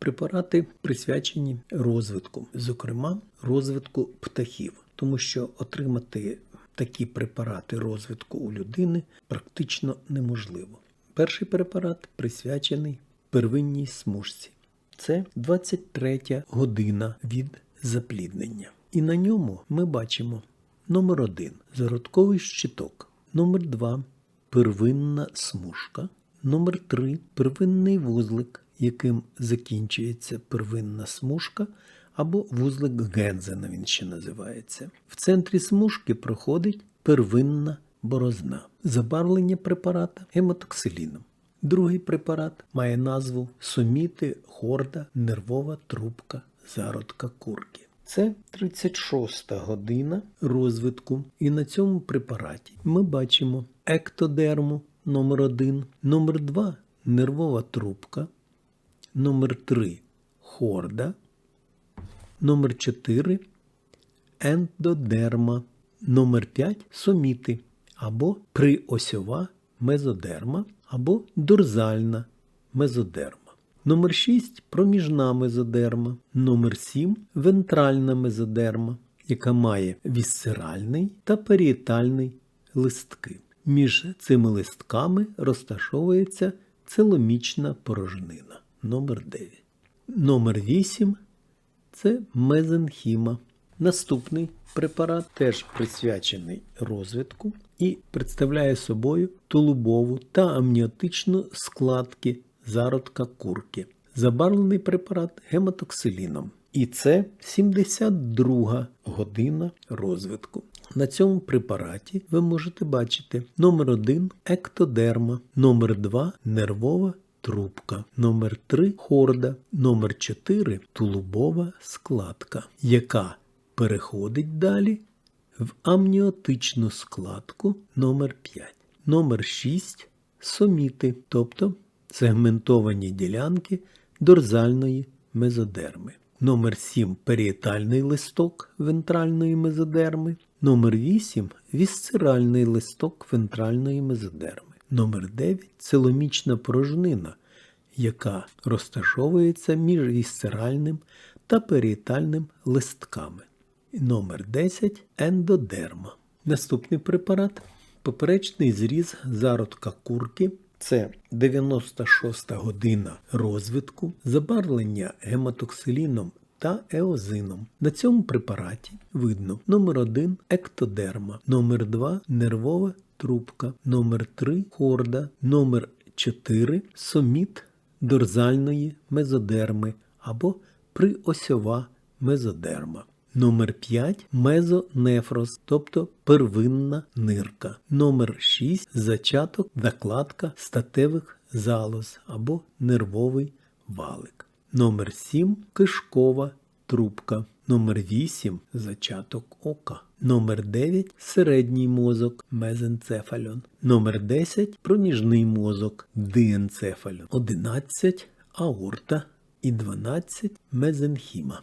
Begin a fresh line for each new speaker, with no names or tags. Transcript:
Препарати присвячені розвитку, зокрема розвитку птахів, тому що отримати такі препарати розвитку у людини практично неможливо. Перший препарат присвячений первинній смужці. Це 23 година від запліднення. І на ньому ми бачимо номер 1 зародковий щиток, номер 2 первинна смужка, номер 3 первинний вузлик, яким закінчується первинна смужка, або вузлик Гензена він ще називається. В центрі смужки проходить первинна борозна, забарвлення препарата гемотоксиліном. Другий препарат має назву суміти хорда нервова трубка зародка курки. Це 36 година розвитку, і на цьому препараті ми бачимо ектодерму номер 1 номер 2 нервова трубка, номер 3 хорда, номер 4 ендодерма, номер 5 соміти. Або приосьова мезодерма або дорзальна мезодерма. Номер 6 проміжна мезодерма, номер 7 вентральна мезодерма, яка має вісцеральний та періетальний листки. Між цими листками розташовується целомічна порожнина номер 9. Номер 8 це мезенхіма. Наступний препарат теж присвячений розвитку і представляє собою тулубову та амніотичну складки зародка курки. Забарвлений препарат гемотоксиліном. І це 72 година розвитку. На цьому препараті ви можете бачити номер 1 ектодерма, номер 2 нервова трубка, номер 3 хорда, номер 4 тулубова складка, яка переходить далі в амніотичну складку номер 5 номер 6 соміти, тобто сегментовані ділянки дорзальної мезодерми. Номер 7 періетальний листок вентральної мезодерми. Номер 8 вісцеральний листок вентральної мезодерми. Номер 9 целомічна порожнина, яка розташовується між вісцеральним та періетальним листками. Номер 10 ендодерма. Наступний препарат поперечний зріз зародка курки. Це 96 година розвитку, забарвлення гематоксиліном та еозином. На цьому препараті видно номер 1 ектодерма, номер 2 нервова трубка, номер 3 хорда, номер 4 соміт дорзальної мезодерми або приосьова мезодерма. Номер 5 мезонефроз, тобто первинна нирка. Номер 6 зачаток закладка статевих залоз або нервовий валик. Номер 7 кишкова трубка. Номер 8 зачаток ока. Номер 9 середній мозок мезенцефальон. Номер 10 проміжний мозок диенцефальон. 11 аорта і 12 мезенхіма.